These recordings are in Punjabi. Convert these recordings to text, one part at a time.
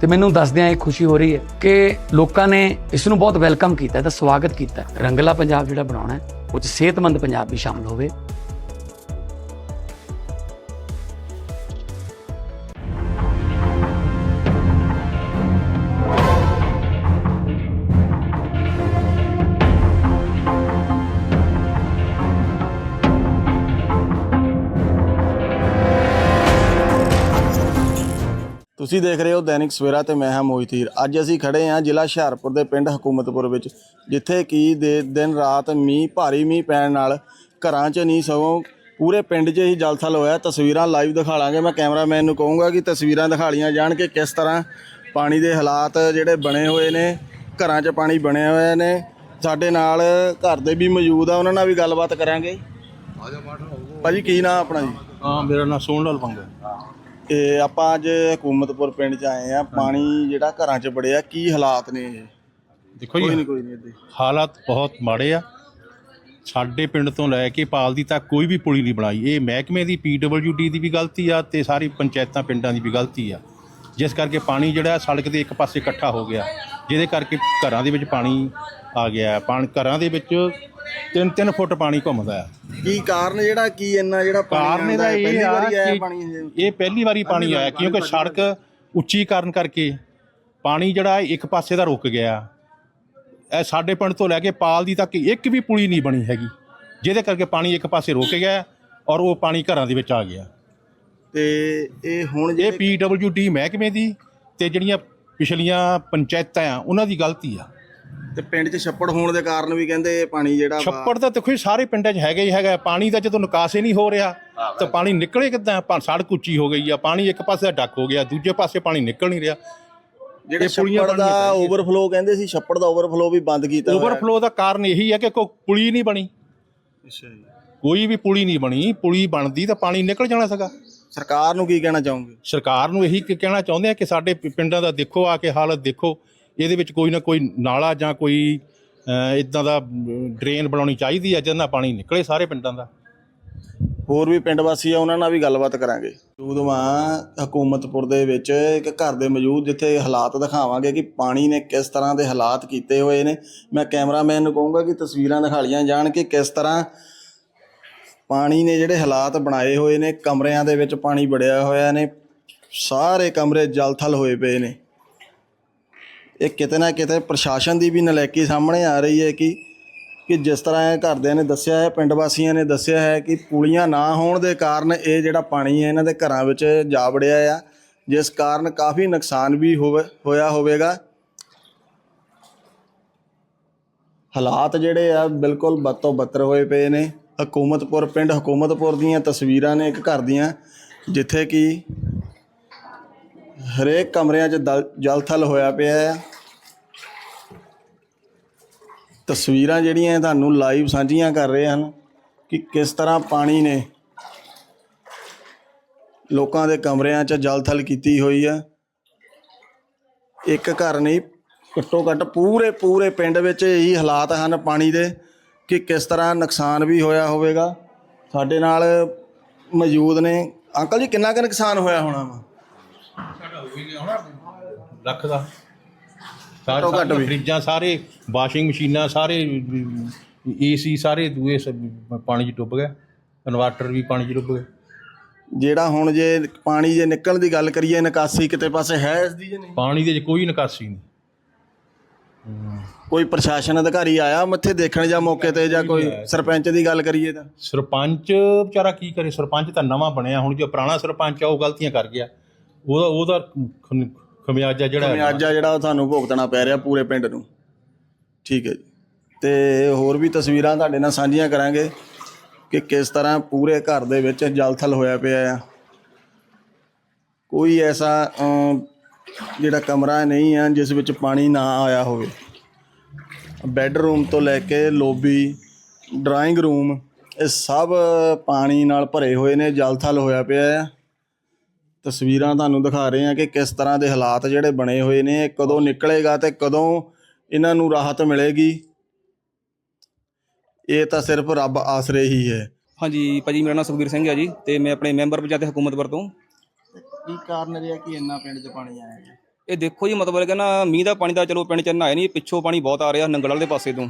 ਤੇ ਮੈਨੂੰ ਦੱਸਦਿਆਂ ਇਹ ਖੁਸ਼ੀ ਹੋ ਰਹੀ ਹੈ ਕਿ ਲੋਕਾਂ ਨੇ ਇਸ ਨੂੰ ਬਹੁਤ ਵੈਲਕਮ ਕੀਤਾ ਹੈ ਸਵਾਗਤ ਕੀਤਾ। ਰੰਗਲਾ ਪੰਜਾਬ ਜਿਹੜਾ ਬਣਾਉਣਾ ਹੈ, ਉਹ 'ਚ ਸਿਹਤਮੰਦ ਪੰਜਾਬ ਵੀ ਸ਼ਾਮਲ ਹੋਵੇ। ਤੁਸੀਂ ਦੇਖ ਰਹੇ ਹੋ ਦੈਨਿਕ ਸਵੇਰਾ ਤੇ ਮੈਂ ਹਾਂ ਮੋਹਿਤ ਹੀਰ। ਅੱਜ ਅਸੀਂ ਖੜੇ ਹਾਂ ਜ਼ਿਲ੍ਹਾ ਹੁਸ਼ਿਆਰਪੁਰ ਦੇ ਪਿੰਡ ਹਕੂਮਤਪੁਰ ਵਿੱਚ ਜਿੱਥੇ ਕਿ ਦੇ ਦਿਨ ਰਾਤ ਮੀਂਹ ਭਾਰੀ ਮੀਂਹ ਪੈਣ ਨਾਲ ਘਰਾਂ 'ਚ ਨਹੀਂ ਸਗੋਂ ਪੂਰੇ ਪਿੰਡ 'ਚ ਹੀ ਜਲਥਲ ਹੋਇਆ। ਤਸਵੀਰਾਂ ਲਾਈਵ ਦਿਖਾ ਲਾਂਗੇ। ਮੈਂ ਕੈਮਰਾਮੈਨ ਨੂੰ ਕਹੂੰਗਾ ਕਿ ਤਸਵੀਰਾਂ ਦਿਖਾ ਲੀਆਂ ਜਾਣ ਕਿ ਕਿਸ ਤਰ੍ਹਾਂ ਪਾਣੀ ਦੇ ਹਾਲਾਤ ਜਿਹੜੇ ਬਣੇ ਹੋਏ ਨੇ ਘਰਾਂ 'ਚ ਪਾਣੀ ਬਣੇ ਹੋਏ ਨੇ। ਸਾਡੇ ਨਾਲ ਘਰ ਦੇ ਵੀ ਮੌਜੂਦ ਆ ਉਹਨਾਂ ਨਾਲ ਵੀ ਗੱਲਬਾਤ ਕਰਾਂਗੇ। ਭਾਜੀ ਕੀ ਨਾਮ ਆਪਣਾ ਜੀ? ਹਾਂ ਮੇਰਾ ਨਾਮ ਸੋਹਣ ਲਾਲ ਪੰਗਾ। ਤੇ ਆਪਾਂ ਅੱਜ ਹਕੂਮਤਪੁਰ ਪਿੰਡ ਚ ਆਏ ਆ ਪਾਣੀ ਜਿਹੜਾ ਘਰਾਂ ਚ ਵੜਿਆ ਕੀ ਹਾਲਾਤ ਨੇ ਇਹ? ਦੇਖੋ ਕੋਈ ਨਹੀਂ ਜੀ ਕੋਈ ਨਹੀਂ। ਹਾਲਾਤ ਬਹੁਤ ਮਾੜੇ ਆ। ਸਾਡੇ ਪਿੰਡ ਤੋਂ ਲੈ ਕੇ ਪਾਲਦੀ ਤੱਕ ਕੋਈ ਵੀ ਪੁਲੀ ਨਹੀਂ ਬਣਾਈ। ਇਹ ਮਹਿਕਮੇ ਦੀ ਪੀਡਬਲਯੂਡੀ ਦੀ ਵੀ ਗਲਤੀ ਆ ਤੇ ਸਾਰੀ ਪੰਚਾਇਤਾਂ ਪਿੰਡਾਂ ਦੀ ਵੀ ਗਲਤੀ ਆ। ਜਿਸ ਕਰਕੇ ਪਾਣੀ ਜਿਹੜਾ ਸੜਕ ਦੇ ਇੱਕ ਪਾਸੇ ਇਕੱਠਾ ਹੋ ਗਿਆ ਜਿਹਦੇ ਕਰਕੇ ਘਰਾਂ ਦੇ ਵਿੱਚ ਪਾਣੀ ਆ ਗਿਆ। ਪਾਣੀ ਘਰਾਂ ਦੇ ਵਿੱਚ 3-3 ਫੁੱਟ ਪਾਣੀ ਘੁੰਮਦਾ ਆ ਕੀ ਕਾਰਨ ਜਿਹੜਾ ਕੀ ਇੰਨਾ ਜਿਹੜਾ ਪਾਣੀ ਕਾਰਨ ਇਹਦਾ? ਇਹ ਪਹਿਲੀ ਆ ਵਾਰੀ ਆਇਆ ਕਿ ਪਾਣੀ ਇਹ? ਪਹਿਲੀ ਵਾਰੀ ਪਾਣੀ ਆਇਆ ਕਿਉਂਕਿ ਸੜਕ ਉੱਚੀ ਕਰਨ ਕਰਕੇ ਪਾਣੀ ਜਿਹੜਾ ਇੱਕ ਪਾਸੇ ਦਾ ਰੁਕ ਗਿਆ। ਇਹ ਸਾਡੇ ਪਿੰਡ ਤੋਂ ਲੈ ਕੇ ਪਾਲਦੀ ਤੱਕ ਇੱਕ ਵੀ ਪੁਲੀ ਨਹੀਂ ਬਣੀ ਹੈਗੀ ਜਿਹਦੇ ਕਰਕੇ ਪਾਣੀ ਇੱਕ ਪਾਸੇ ਰੁਕ ਗਿਆ ਔਰ ਉਹ ਪਾਣੀ ਘਰਾਂ ਦੇ ਵਿੱਚ ਆ ਗਿਆ। ਤੇ ਇਹ ਹੁਣ ਇਹ ਪੀਡਬਲਯੂਡੀ ਮਹਿਕਮੇ ਦੀ ਤੇ ਜਿਹੜੀਆਂ ਪਿਛਲੀਆਂ ਪੰਚਾਇਤਾਂ ਆ ਉਹਨਾਂ ਦੀ ਗਲਤੀ ਆ। ਤੇ ਪਿੰਡ 'ਚ ਛੱਪੜ ਹੋਣ ਦੇ ਕਾਰਨ ਵੀ ਕਹਿੰਦੇ ਇਹ ਪਾਣੀ ਜਿਹੜਾ ਵਾ- ਛੱਪੜ ਤਾਂ ਦੇਖੋ ਜੀ ਸਾਰੇ ਪਿੰਡਾਂ 'ਚ ਹੈਗਾ ਹੀ ਹੈਗਾ। ਪਾਣੀ ਦਾ ਜਦੋਂ ਨਿਕਾਸ ਹੀ ਨਹੀਂ ਹੋ ਰਿਹਾ ਤਾਂ ਪਾਣੀ ਨਿਕਲੇ ਕਿੱਦਾਂ? ਪਾ- ਸੜਕ ਉੱਚੀ ਹੋ ਗਈ ਆ ਪਾਣੀ ਇੱਕ ਪਾਸੇ ਦਾ ਡੱਕ ਹੋ ਗਿਆ ਦੂਜੇ ਪਾਸੇ ਪਾਣੀ ਨਿਕਲ ਨਹੀਂ ਰਿਹਾ। ਜਿਹੜੇ ਇਹ ਪੁਲੀਆਂ ਛੱਪੜ ਦਾ ਬਣਨੀਆਂ। ਓਵਰਫਲੋ ਕਹਿੰਦੇ ਸੀ ਛੱਪੜ ਦਾ ਓਵਰਫਲੋ ਵੀ ਬੰਦ ਕੀਤਾ ਹੋਇਆ। ਓਵਰਫਲੋ ਦਾ ਕਾਰਨ ਇਹੀ ਹੈ ਕਿ ਕੋਈ ਪੁਲੀ ਨਹੀਂ ਬਣੀ। ਅੱਛਾ ਜੀ। ਕੋਈ ਵੀ ਪੁਲੀ ਨਹੀਂ ਬਣੀ ਪੁਲੀ ਬਣਦੀ ਤਾਂ ਪਾਣੀ ਨਿਕਲ ਜਾਣਾ ਸੀਗਾ। ਸਰਕਾਰ ਨੂੰ ਕੀ ਕਹਿਣਾ ਚਾਹੋਗੇ? ਸਰਕਾਰ ਨੂੰ ਇਹੀ ਕ- ਕਹਿਣਾ ਚਾਹੁੰਦੇ ਆ ਕਿ ਸਾਡੇ ਪਿ- ਪਿੰਡਾਂ ਦਾ ਦੇਖੋ ਆ ਕੇ ਹਾਲਤ ਦੇਖੋ। ਇਹਦੇ ਵਿੱਚ ਕੋਈ ਨਾ ਕੋਈ ਨਾਲਾ ਜਾਂ ਕੋਈ ਇਦਾਂ ਦਾ ਡਰੇਨ ਬਣਾਉਣੀ ਚਾਹੀਦੀ ਹੈ ਜਿਹਦੇ ਨਾਲ ਪਾਣੀ ਨਿਕਲੇ ਸਾਰੇ ਪਿੰਡਾਂ ਦਾ? ਹੋਰ ਵੀ ਪਿੰਡ ਵਾਸੀ ਆ ਉਹਨਾਂ ਨਾਲ ਵੀ ਗੱਲਬਾਤ ਕਰਾਂਗੇ। ਮੌਜੂਦ ਹਕੂਮਤਪੁਰ ਦੇ ਵਿੱਚ ਇੱਕ ਘਰ ਦੇ ਮੌਜੂਦ ਜਿੱਥੇ ਹਾਲਾਤ ਦਿਖਾਵਾਂਗੇ ਕਿ ਪਾਣੀ ਨੇ ਕਿਸ ਤਰ੍ਹਾਂ ਦੇ ਹਾਲਾਤ ਕੀਤੇ ਹੋਏ ਨੇ। ਮੈਂ ਕੈਮਰਾਮੈਨ ਨੂੰ ਕਹੂੰਗਾ ਕਿ ਤਸਵੀਰਾਂ ਦਿਖਾਲੀਆਂ ਜਾਣ ਕਿ ਕਿਸ ਤਰ੍ਹਾਂ ਪਾਣੀ ਨੇ ਜਿਹੜੇ ਹਾਲਾਤ ਬਣਾਏ ਹੋਏ ਨੇ ਕਮਰਿਆਂ ਦੇ ਵਿੱਚ ਪਾਣੀ ਵੜਿਆ ਹੋਇਆ ਨੇ ਸਾਰੇ ਕਮਰੇ ਜਲਥਲ ਹੋਏ ਪਏ ਨੇ। ਇਹ ਕਿਤੇ ਨਾ ਕਿਤੇ ਪ੍ਰਸ਼ਾਸਨ ਦੀ ਵੀ ਨਲਾਇਕੀ ਸਾਹਮਣੇ ਆ ਰਹੀ ਹੈ ਕਿ ਕਿ ਜਿਸ ਤਰ੍ਹਾਂ ਇਹ ਘਰਦਿਆਂ ਨੇ ਦੱਸਿਆ ਹੈ, ਪਿੰਡ ਵਾਸੀਆਂ ਨੇ ਦੱਸਿਆ ਹੈ ਕਿ ਪੁਲੀਆਂ ਨਾ ਹੋਣ ਦੇ ਕਾਰਨ ਇਹ ਜਿਹੜਾ ਪਾਣੀ ਹੈ ਇਹਨਾਂ ਦੇ ਘਰਾਂ ਵਿੱਚ ਜਾ ਵੜਿਆ ਆ, ਜਿਸ ਕਾਰਨ ਕਾਫੀ ਨੁਕਸਾਨ ਵੀ ਹੋਵੇ, ਹੋਇਆ ਹੋਵੇਗਾ। ਹਾਲਾਤ ਜਿਹੜੇ ਆ ਬਿਲਕੁਲ ਬੱਤੋ ਬੱਤਰ ਹੋਏ ਪਏ ਨੇ। ਹਕੂਮਤਪੁਰ, ਪਿੰਡ ਹਕੂਮਤਪੁਰ ਦੀਆਂ ਤਸਵੀਰਾਂ ਨੇ ਇੱਕ ਘਰ ਦੀਆਂ, ਜਿੱਥੇ ਕਿ ਹਰੇਕ ਕਮਰਿਆਂ 'ਚ ਦਲ- ਜਲਥਲ ਹੋਇਆ ਪਿਆ ਆ। ਤਸਵੀਰਾਂ ਜਿਹੜੀਆਂ ਤੁਹਾਨੂੰ ਲਾਈਵ ਸਾਂਝੀਆਂ ਕਰ ਰਹੇ ਹਨ ਕਿ ਕਿਸ ਤਰ੍ਹਾਂ ਪਾਣੀ ਨੇ ਲੋਕਾਂ ਦੇ ਕਮਰਿਆਂ 'ਚ ਜਲਥਲ ਕੀਤੀ ਹੋਈ ਹੈ। ਇੱਕ ਘਰ ਨਹੀਂ, ਘੱਟੋ ਘੱਟ ਪੂਰੇ ਪੂਰੇ ਪਿੰਡ ਵਿੱਚ ਇਹੀ ਹਾਲਾਤ ਹਨ ਪਾਣੀ ਦੇ ਕਿ ਕਿਸ ਤਰ੍ਹਾਂ ਨੁਕਸਾਨ ਵੀ ਹੋਇਆ ਹੋਵੇਗਾ। ਸਾਡੇ ਨਾਲ ਮੌਜੂਦ ਨੇ। ਅੰਕਲ ਜੀ, ਕਿੰਨਾ ਕੁ ਨੁਕਸਾਨ ਹੋਇਆ ਹੋਣਾ ਵਾ? ਲੱਖ ਦਾ ਘੱਟੋ ਘੱਟ ਵੀ। ਫਰਿੱਜਾਂ ਸਾਰੇ ਵਾਸ਼ਿੰਗ ਮਸ਼ੀਨਾਂ ਸਾਰੇ ਏਸੀ ਸਾਰੇ ਦੂਏ ਸਭ ਪਾਣੀ 'ਚ ਡੁੱਬ ਗਏ। ਇਨਵਰਟਰ ਵੀ ਪਾਣੀ 'ਚ ਡੁੱਬ ਗਏ। ਜਿਹੜਾ ਹੁਣ ਜੇ ਪਾਣੀ ਜੇ ਨਿਕਲਣ ਦੀ ਗੱਲ ਕਰੀਏ ਨਿਕਾਸੀ ਕਿਤੇ ਪਾਸੇ ਹੈ ਇਸ ਦੀ ਜਾਂ ਨਹੀਂ? ਪਾਣੀ ਦੇ 'ਚ ਕੋਈ ਨਿਕਾਸੀ ਨਹੀਂ। ਕੋਈ ਪ੍ਰਸ਼ਾਸਨ ਅਧਿਕਾਰੀ ਆਇਆ ਮੱਥੇ ਦੇਖਣ ਜਾਂ ਮੌਕੇ ਤੇ ਜਾਂ ਕੋਈ ਸਰਪੰਚ ਦੀ ਗੱਲ ਕਰੀਏ ਤਾਂ? ਸਰਪੰਚ ਵਿਚਾਰਾ ਕੀ ਕਰੇ? ਸਰਪੰਚ ਤਾਂ ਨਵਾਂ ਬਣਿਆ ਹੁਣ ਜੋ ਪੁਰਾਣਾ ਸਰਪੰਚ ਆ ਉਹ ਗਲਤੀਆਂ ਕਰ ਗਿਆ। ਉਹਦਾ ਉਹਦਾ ਖਮਿਆਜਾ ਜਿਹੜਾ ਹੈ ਖਮਿਆਜਾ ਜਿਹੜਾ ਉਹ ਤੁਹਾਨੂੰ ਭੁਗਤਣਾ ਪੈ ਰਿਹਾ ਪੂਰੇ ਪਿੰਡ ਨੂੰ। ਠੀਕ ਹੈ ਜੀ। ਤੇ ਹੋਰ ਵੀ ਤਸਵੀਰਾਂ ਤੁਹਾਡੇ ਨਾਲ ਸਾਂਝੀਆਂ ਕਰਾਂਗੇ ਕਿ ਕਿਸ ਤਰ੍ਹਾਂ ਪੂਰੇ ਘਰ ਦੇ ਵਿੱਚ ਜਲਥਲ ਹੋਇਆ ਪਿਆ ਆ। ਕੋਈ ਐਸਾ ਅਮ, ਜਿਹੜਾ ਕਮਰਾ ਨਹੀਂ ਆ ਜਿਸ ਵਿੱਚ ਪਾਣੀ ਨਾ ਆਇਆ ਹੋਵੇ। ਬੈੱਡਰੂਮ ਤੋਂ ਲੈ ਕੇ ਲੋਬੀ ਡਰਾਇੰਗ ਰੂਮ ਇਹ ਸਭ ਪਾਣੀ ਨਾਲ ਭਰੇ ਹੋਏ ਨੇ ਜਲਥਲ ਹੋਇਆ ਪਿਆ ਆ। ਤਸਵੀਰਾਂ ਤੁਹਾਨੂੰ ਦਿਖਾ ਰਹੇ ਹਾਂ ਕਿ ਕਿਸ ਤਰ੍ਹਾਂ ਦੇ ਹਾਲਾਤ ਜਿਹੜੇ ਬਣੇ ਹੋਏ ਨੇ ਕਦੋਂ ਨਿਕਲੇਗਾ ਤੇ ਕਦੋਂ ਇਹਨਾਂ ਨੂੰ ਰਾਹਤ ਮਿਲੇਗੀ। ਇਹ ਤਾਂ ਸਿਰਫ ਰੱਬ ਆਸਰੇ ਹੀ ਹੈ। ਹਾਂਜੀ ਭਾਜੀ ਮੇਰਾ ਨਾਮ ਸੁਖਬੀਰ ਸਿੰਘ ਹੈ ਜੀ ਤੇ ਮੈਂ ਆਪਣੇ ਮੈਂਬਰ ਪੰਚਾਇਤ ਹਕੂਮਤਪੁਰ ਤੋਂ ਕੀ ਕਾਰਨ ਰਿਹਾ ਕਿ ਇੰਨਾ ਪਿੰਡ 'ਚ ਪਾਣੀ ਆਇਆ ਹੈ? ਇਹ ਦੇਖੋ ਜੀ ਮਤਲਬ ਕਿ ਨਾ ਮੀਂਹ ਦਾ ਪਾਣੀ ਤਾਂ ਚਲੋ ਪਿੰਡ ਚ ਨਾ ਆਇਆ ਨਹੀਂ ਪਿੱਛੋਂ ਪਾਣੀ ਬਹੁਤ ਆ ਰਿਹਾ ਨੰਗਲ ਵਾਲੇ ਪਾਸੇ ਤੋਂ।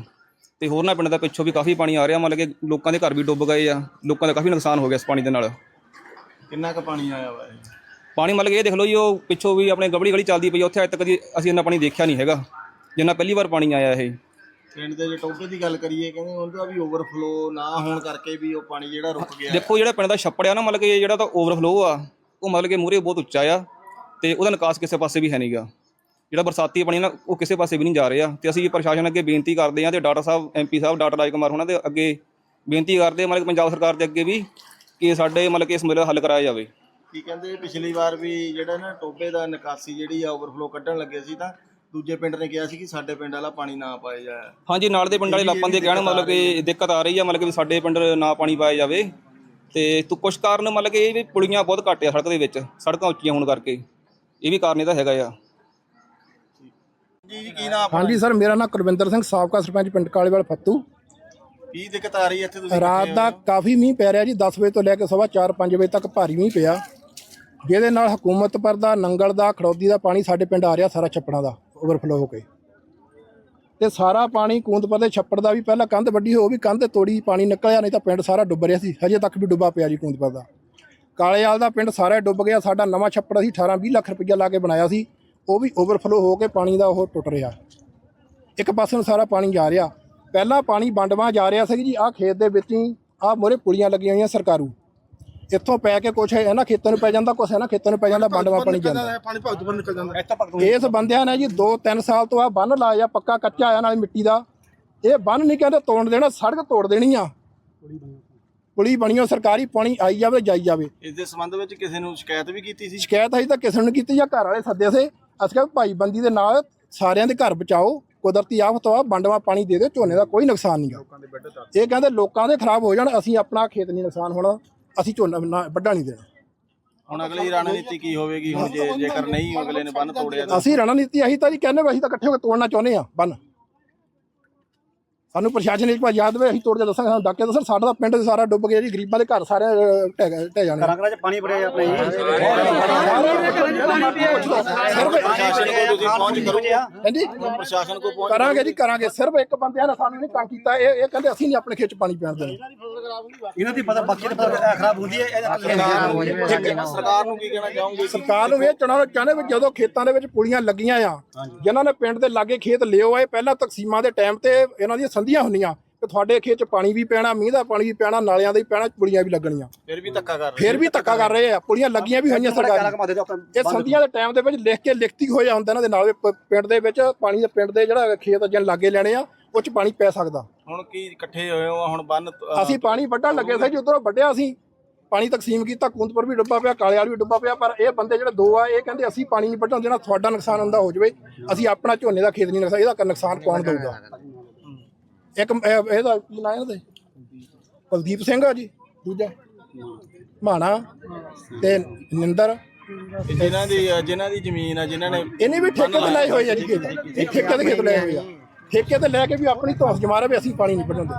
ਤੇ ਹੋਰ ਨਾ ਪਿੰਡ ਦਾ ਪਿੱਛੋਂ ਵੀ ਕਾਫੀ ਪਾਣੀ ਆ ਰਿਹਾ ਮਤਲਬ ਕਿ ਲੋਕਾਂ ਦੇ ਘਰ ਵੀ ਡੁੱਬ ਗਏ ਆ ਲੋਕਾਂ ਦਾ ਕਾਫੀ ਨੁਕਸਾਨ ਹੋ ਗਿਆ ਇਸ ਪਾਣੀ ਦੇ ਨਾਲ। ਕਿੰਨਾ ਕੁ ਪਾਣੀ ਆਇਆ ਵਾ ਪਾਣੀ ਮਤਲਬ ਇਹ ਦੇਖ ਲਓ ਜੀ ਉਹ ਪਿੱਛੋਂ ਵੀ ਆਪਣੇ ਗਬੜੀ ਗਲੀ ਚੱਲਦੀ ਪਈ ਆ, ਉੱਥੇ ਅੱਜ ਤੱਕ ਕਦੀ ਅਸੀਂ ਇੰਨਾ ਪਾਣੀ ਦੇਖਿਆ ਨਹੀਂ ਹੈਗਾ ਜਿੰਨਾ ਪਹਿਲੀ ਵਾਰ ਪਾਣੀ ਆਇਆ ਇਹ। ਪਿੰਡ ਦੇ ਜੇ ਟੋਪੇ ਦੀ ਗੱਲ ਕਰੀਏ ਕਹਿੰਦੇ ਉਹਦਾ ਵੀ ਓਵਰਫਲੋ ਨਾ ਹੋਣ ਕਰਕੇ ਵੀ ਉਹ ਪਾਣੀ ਜਿਹੜਾ ਰੁਕ ਗਿਆ। ਦੇਖੋ ਜਿਹੜਾ ਪਿੰਡ ਦਾ ਛੱਪੜ ਆ ਨਾ ਮਤਲਬ ਕਿ ਜਿਹੜਾ ਤਾਂ ਓਵਰਫਲੋ ਆ ਉਹ ਮਤਲਬ ਕਿ ਮੂਰੇ ਬਹੁਤ ਉੱਚਾ ਆ ਤੇ ਉਹਦਾ ਨਿਕਾਸ ਕਿਸੇ ਪਾਸੇ ਵੀ ਹੈ ਨਹੀਂਗਾ ਜਿਹੜਾ ਬਰਸਾਤੀ ਪਾਣੀ ਨਾ ਉਹ ਕਿਸੇ ਪਾਸੇ ਵੀ ਨਹੀਂ ਜਾ ਰਿਹਾ ਤੇ ਅਸੀਂ ਪ੍ਰਸ਼ਾਸਨ ਅੱਗੇ ਬੇਨਤੀ ਕਰਦੇ ਹਾਂ ਤੇ doctor sahib MP sahib doctor Raj Kumar ਹੋਣਾ ਦੇ ਅੱਗੇ ਬੇਨਤੀ ਕਰਦੇ ਹਾਂ ਮਤਲਬ ਕਿ ਪੰਜਾਬ ਸਰਕਾਰ ਦੇ ਅੱਗੇ ਵੀ ਕਿ ਸਾਡੇ ਮਤਲਬ ਕਿ ਇਸ ਮਸਲੇ ਦਾ ਹੱਲ ਕਰਾਇਆ ਜਾਵੇ। ਕੀ ਕਹਿੰਦੇ ਪਿਛਲੀ ਵਾਰ ਵੀ ਜਿਹੜਾ ਨਾ ਟੋਬੇ ਦਾ ਨਿਕਾਸੀ ਜਿਹੜੀ ਆ ਓਵਰਫਲੋ ਕੱਢਣ ਲੱਗੇ ਸੀ ਤਾਂ ਦੂਜੇ ਪਿੰਡ ਨੇ ਕਿਹਾ ਸੀ ਕਿ ਸਾਡੇ ਪਿੰਡ ਵਾਲਾ ਪਾਣੀ ਨਾ ਪਾਇਆ ਜਾਏ। ਹਾਂਜੀ ਨਾਲ ਦੇ ਪਿੰਡ ਵਾਲੇ ਲਾਪਾਂ ਦੇ ਕਹਿਣ ਮਤਲਬ ਕਿ ਦਿੱਕਤ ਆ ਰਹੀ ਆ। ਮਤਲਬ ਕਿ ਸਾਡੇ ਪਿੰਡ ਨਾ ਪਾਣੀ ਪਾਇਆ ਜਾਵੇ ਤੇ ਤੂੰ ਕੁਛ ਕਾਰਨ ਮਤਲਬ ਕਿ ਇਹ ਵੀ ਪੁਲੀਆਂ ਬਹੁਤ ਘੱਟ ਆ ਸੜਕ ਦੇ ਵਿੱਚ ਸੜਕਾਂ ਉੱਚੀਆਂ ਹੋਣ ਕਰਕੇ। ਇਹ ਵੀ ਕਾਰਨ ਇਹਦਾ ਹੈਗਾ ਆ। ਜੀ ਜੀ ਕੀ ਨਾਮ ਹਾਂਜੀ ਸਰ ਮੇਰਾ ਨਾਮ ਕੁਲਵਿੰਦਰ ਸਿੰਘ ਸਾਬਕਾ ਸਰਪੰਚ ਪਿੰਡ ਕਾਲੇਵਾਲ ਫੱਤੂ। ਕੀ ਦਿੱਕਤ ਆ ਰਹੀ ਹੈ ਇੱਥੇ ਤੁਸੀਂ ਰਾਤ ਦਾ ਕਾਫੀ ਮੀਂਹ ਪੈ ਰਿਹਾ ਜੀ 10 ਵਜੇ ਤੋਂ ਲੈ ਕੇ ਸਵੇਰ 4-5 ਵਜੇ ਤੱਕ ਭਾਰੀ ਮੀਂਹ ਪਿਆ। ਜਿਹਦੇ ਨਾਲ ਹਕੂਮਤ ਪਰ ਦਾ ਨੰਗਲ ਦਾ ਖੜੌਦੀ ਦਾ ਪਾਣੀ ਸਾਡੇ ਪਿੰਡ ਆ ਰਿਹਾ ਸਾਰਾ ਛੱਪੜਾਂ ਦਾ ਓਵਰਫਲੋ ਹੋ ਕੇ। ਤੇ ਸਾਰਾ ਪਾਣੀ ਕੂੰਦਪੁਰ ਦੇ ਛੱਪੜ ਦਾ ਵੀ ਪਹਿਲਾਂ ਕੰਧ ਵੱਡੀ ਹੋ ਵੀ ਕੰਧ ਤੋੜੀ, ਪਾਣੀ ਨਿਕਲਿਆ, ਨਹੀਂ ਤਾਂ ਪਿੰਡ ਸਾਰਾ ਡੁੱਬ ਰਿਹਾ ਸੀ, ਹਜੇ ਤੱਕ ਵੀ ਡੁੱਬਾ ਪਿਆ ਜੀ ਕੂੰਦਪੁਰ ਦਾ ਕਾਲੇਵਾਲ ਦਾ ਪਿੰਡ ਸਾਰਾ ਡੁੱਬ ਗਿਆ, ਸਾਡਾ ਨਵਾਂ ਛੱਪੜ ਅਸੀਂ 18-20 ਲੱਖ ਰੁਪਈਆ ਲਾ ਕੇ ਬਣਾਇਆ ਸੀ, ਉਹ ਵੀ ਓਵਰਫਲੋ ਹੋ ਕੇ ਪਾਣੀ ਦਾ ਉਹ ਟੁੱਟ ਰਿਹਾ। ਇੱਕ ਪਾਸੇ ਨੂੰ ਸਾਰਾ ਪਾਣੀ ਜਾ ਰਿਹਾ, ਪਹਿਲਾਂ ਪਾਣੀ ਵੰਡਵਾ ਜਾ ਰਿਹਾ ਸੀ ਜੀ, ਆਹ ਖੇਤ ਦੇ ਵਿੱਚ ਹੀ, ਆਹ ਮੋਰੇ ਪੁਲੀਆਂ ਲੱਗੀਆਂ ਹੋਈਆਂ ਸਰਕਾਰੂ। ਇੱਥੋਂ ਪੈ ਕੇ ਕੁਛ ਇਹਨਾਂ ਖੇਤਾਂ ਨੂੰ ਪੈ ਜਾਂਦਾ ਕੁਛ ਇਹਨਾਂ ਖੇਤਾਂ ਨੂੰ ਪੈ ਜਾਂਦਾ ਵੰਡਵਾ ਪਾਣੀ ਜਾਂਦਾ। ਪਾਣੀ ਭਗਤਪੁਰ ਨਿਕਲ ਜਾਂਦਾ। ਇਸ ਬੰਦਿਆਂ ਨੇ ਜੀ 2-3 ਸਾਲ ਤੋਂ ਆ ਬੰਨ ਲਾਇਆ ਪੱਕਾ ਕੱਚਾ ਆਇਆ ਨਾਲ ਮਿੱਟੀ ਦਾ। ਇਹ ਬੰਨ ਨਹੀਂ ਕਹਿੰਦੇ ਤੋੜ ਦੇਣਾ ਸੜਕ ਤੋੜ ਦੇਣੀ ਆ। ਪੁਲੀ ਬਣੀਓ ਸਰਕਾਰੀ ਪਾਣੀ ਆਈ ਜਾਵੇ ਜਾਈ ਜਾਵੇ। ਇਸ ਦੇ ਸੰਬੰਧ ਵਿੱਚ ਕਿਸੇ ਨੂੰ ਸ਼ਿਕਾਇਤ ਵੀ ਕੀਤੀ ਸੀ? ਸ਼ਿਕਾਇਤ ਅਸੀਂ ਤਾਂ ਕਿਸੇ ਨੂੰ ਨਹੀਂ ਕੀਤੀ ਜਾਂ ਘਰ ਵਾਲੇ ਸੱਦੇ ਸੇ। ਅਸੀਂ ਕਿਹਾ ਭਾਈ ਬੰਦੀ ਦੇ ਨਾਲ ਸਾਰਿਆਂ ਦੇ ਘਰ ਬਚਾਓ ਕੁਦਰਤੀ ਆਫਤ ਆ ਵੰਡਵਾ ਪਾਣੀ ਦੇ ਦਿਓ ਝੋਨੇ ਦਾ ਕੋਈ ਨੁਕਸਾਨ ਨਹੀਂ ਗਾ। ਇਹ ਕਹਿੰਦੇ ਲੋਕਾਂ ਦੇ ਖਰਾਬ ਹੋ ਜਾਣ ਅਸੀਂ ਆਪਣਾ ਖੇਤ ਨਹੀਂ ਨੁਕਸਾਨ ਹੋਣਾ। ਅਸੀਂ ਝੋਨਾ ਨਾ- ਵੱਢਾ ਨਹੀਂ ਦੇਣਾ। ਹੁਣ ਅਗਲੀ ਰਣਨੀਤੀ ਕੀ ਹੋਵੇਗੀ? ਹੁਣ ਜੇ ਜੇਕਰ ਨਹੀਂ ਅਗਲੇ ਨੇ ਬੰਨ ਤੋੜਿਆ ਤਾਂ। ਅਸੀਂ ਰਣਨੀਤੀ ਅਸੀਂ ਤਾਂ ਜੀ ਕਹਿੰਦੇ ਵੀ ਅਸੀਂ ਤਾਂ ਇਕੱਠੇ ਹੋ ਕੇ ਤੋੜਨਾ ਚਾਹੁੰਦੇ ਆ ਬੰਨ। ਸਾਨੂੰ ਪ੍ਰਸ਼ਾਸਨ ਇੱਕ ਵਾਰ ਯਾਦ ਵੇ ਅਸੀਂ ਤੋੜ ਕੇ ਦੱਸਾਂਗੇ ਸਾਨੂੰ ਡਾਕੇ ਦੱਸਣ ਸਾਡਾ ਤਾਂ ਪਿੰਡ ਸਾਰਾ ਡੁੱਬ ਗਿਆ ਜੀ ਗਰੀਬਾਂ ਦੇ ਘਰ ਸਾਰੇ ਢਹਿ ਗਏ- ਢਹਿ ਜਾਣੇ। ਕਰਾਂ ਚ ਪਾਣੀ ਬੜਿਆ ਆਪਣੇ ਸਿਰਫ ਪ੍ਰਸ਼ਾਸਨ ਕੋਲ ਤੁਸੀਂ ਪਹੁੰਚ ਕਰੋਗੇ ਹਾਂਜੀ। ਪ੍ਰਸ਼ਾਸਨ ਕੋਲ ਪਹੁੰਚ ਕਰਾਂਗੇ ਜੀ ਕਰਾਂਗੇ। ਸਿਰਫ ਇੱਕ ਬੰਦਿਆਂ ਨੇ ਸਾਨੂੰ ਨਹੀਂ ਤੰਗ ਕੀਤਾ ਇਹ ਇਹ ਕਹਿੰਦੇ ਅਸੀਂ ਨਹੀਂ ਆਪਣੇ ਖੇਤ ਚ ਪਾਣੀ ਪੈਣ ਦੇਣਾ। ਇਹਨਾਂ ਦੀ ਪਤਾ ਬਾਕੀ ਤਾਂ ਪਤਾ ਖਰਾਬ ਹੁੰਦੀ ਹੈ ਇਹਦਾ ਸਰਕਾਰ ਨੂੰ ਕੀ ਕਹਿਣਾ ਚਾਹੋਗੇ? ਸਰਕਾਰ ਨੂੰ ਇਹ ਚਣਾ ਚਾਹੁੰਦੇ ਵੀ ਜਦੋਂ ਖੇਤਾਂ ਦੇ ਵਿੱਚ ਪੁਲੀਆਂ ਲੱਗੀਆਂ ਆ ਜਿਨ੍ਹਾਂ ਨੇ ਪਿੰਡ ਦੇ ਲਾਗੇ ਖੇਤ ਲਿਓ ਆਏ ਪਹਿਲਾਂ ਤਕਸੀਮਾਂ ਦੇ ਟਾਈਮ ਤੇ ਇਹਨਾਂ ਦੀਆਂ ਸੰਧੀਆਂ ਹੁੰਦੀਆਂ ਕਿ ਤੁਹਾਡੇ ਖੇਤ 'ਚ ਪਾਣੀ ਵੀ ਪੈਣਾ ਮੀਂਹ ਦਾ ਪਾਣੀ ਵੀ ਪੈਣਾ ਨਾਲਿਆਂ ਦਾ ਵੀ ਪੈਣਾ ਪੁਲੀਆਂ ਵੀ ਲੱਗਣੀਆਂ। ਫਿਰ ਵੀ ਧੱਕਾ ਕਰ ਰਹੇ ਫਿਰ ਵੀ ਧੱਕਾ ਕਰ ਰਹੇ ਆ। ਪੁਲੀਆਂ ਲੱਗੀਆਂ ਵੀ ਹੋਈਆਂ ਸਰਕਾਰ। ਇਹ ਸੰਧੀਆਂ ਦੇ ਟਾਈਮ ਦੇ ਵਿੱਚ ਲਿਖ ਕੇ ਲਿਖਤੀ ਹੋਇਆ ਹੁੰਦਾ ਇਹਨਾਂ ਦੇ ਨਾਲ ਪਿੰਡ ਦੇ ਵਿੱਚ ਪਾਣੀ ਦੇ ਪਿੰਡ ਦੇ ਜਿਹੜਾ ਖੇਤ ਜਨ ਲਾਗੇ ਲੈਣੇ ਆ ਉਹ 'ਚ ਪਾਣੀ ਪੈ ਸਕਦਾ। ਹੁਣ ਕੀ ਇਕੱਠੇ ਹੋਏ ਹੋ? ਹੁਣ ਬੰਨ ਅਸੀਂ ਪਾਣੀ ਵੱਢਣ ਲੱਗੇ ਸੀ ਜੀ ਉਧਰੋਂ ਵੱਢਿਆ ਸੀ। ਪਾਣੀ ਤਕਸੀਮ ਕੀਤਾ ਕੁੰਦਪੁਰ ਵੀ ਡੁੱਬਾ ਪਿਆ ਕਾਲੇ ਵਾਲੀ ਵੀ ਡੁੱਬਾ ਪਿਆ ਪਰ ਇਹ ਬੰਦੇ ਜਿਹੜੇ ਦੋ ਆ ਇਹ ਕਹਿੰਦੇ ਅਸੀਂ ਪਾਣੀ ਨਹੀਂ ਵੱਢਣ ਦੇਣਾ ਤੁਹਾਡਾ ਨੁਕਸਾਨ ਹੁੰਦਾ ਹੋ ਜਾਵੇ। ਅਸੀਂ ਆਪਣਾ ਝੋਨੇ ਦਾ ਖੇਤ ਨਹੀਂ ਨੁਕਸਾਨ ਇਹਦਾ ਨੁਕਸਾਨ ਕੌਣ ਦਊਗਾ? ਇੱਕ ਇਹ- ਇਹਦਾ ਕੀ ਨਾਂ ਇਹਦਾ? ਕੁਲਦੀਪ ਸਿੰਘ ਆ ਜੀ ਦੂਜਾ। ਮਾਣਾ ਤੇ ਨਿੰਦਰ। ਜਿਨ੍ਹਾਂ ਦੀ ਜਿਨ੍ਹਾਂ ਦੀ ਜ਼ਮੀਨ ਆ ਜਿਨ੍ਹਾਂ ਨੇ ਇਹਨੇ ਵੀ ਠੇਕੇ ਤੇ ਲਏ ਹੋਏ ਆ ਜੀ ਖੇਤ ਇਹ ਠੇਕੇ ਤੇ ਖੇਤ ਲਏ ਹੋਏ ਆ? ਠੇਕੇ ਤੇ ਲੈ ਕੇ ਵੀ ਆਪਣੀ ਧੌਂਸ ਜਮਾ ਰਹੇ ਵੀ ਅਸੀਂ ਪਾਣੀ ਨਹੀਂ ਵੱਢਣ ਦੇ